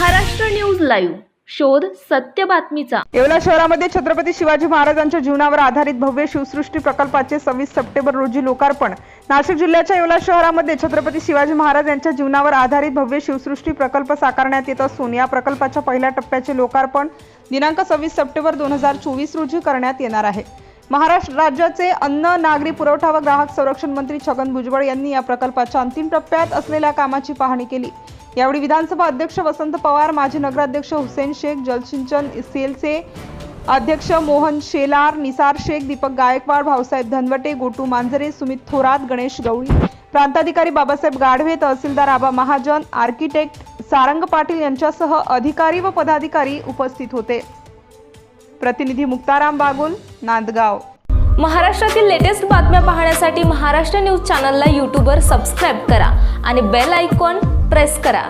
Maharashtra news live. शोध सत्य बातमीचा. येवला शहरामध्ये छत्रपती शिवाजी महाराजांच्या जीवनावर आधारित भव्य शिवसृष्टी प्रकल्पाचे सव्वीस सप्टेंबर रोजी लोकार्पण. नाशिक जिल्ह्याच्या येवला शहरामध्ये छत्रपती शिवाजी महाराज यांच्या जीवनावर आधारित भव्य शिवसृष्टी प्रकल्प साकारण्यात येत असून या प्रकल्पाच्या पहिल्या टप्प्याचे लोकार्पण दिनांक सव्वीस सप्टेंबर दोन हजार चोवीस रोजी करण्यात येणार आहे. महाराष्ट्र राज्याचे अन्न नागरी पुरवठा व ग्राहक संरक्षण मंत्री छगन भुजबळ यांनी या प्रकल्पाच्या अंतिम टप्प्यात असलेल्या कामाची पाहणी केली. यावेळी विधानसभा अध्यक्ष वसंत पवार माजी नगराध्यक्ष हुसेन शेख जलसिंचन सेलचे अध्यक्ष मोहन शेलार निसार शेख दीपक गायकवाड भाऊसाहेब धनवटे गोटू मांजरे सुमित थोरात गणेश गवळी. प्रांताधिकारी बाबासाहेब गाढवे तहसीलदार आबा महाजन आर्किटेक्ट सारंग पाटील यांच्यासह अधिकारी व पदाधिकारी उपस्थित होते. प्रतिनिधी मुक्ताराम बागुल नांदगाव. महाराष्ट्रातील लेटेस्ट बातम्या पाहण्यासाठी महाराष्ट्र न्यूज चॅनलला यूट्यूबवर सबस्क्राईब करा आणि बेल आयकॉन प्रेस करा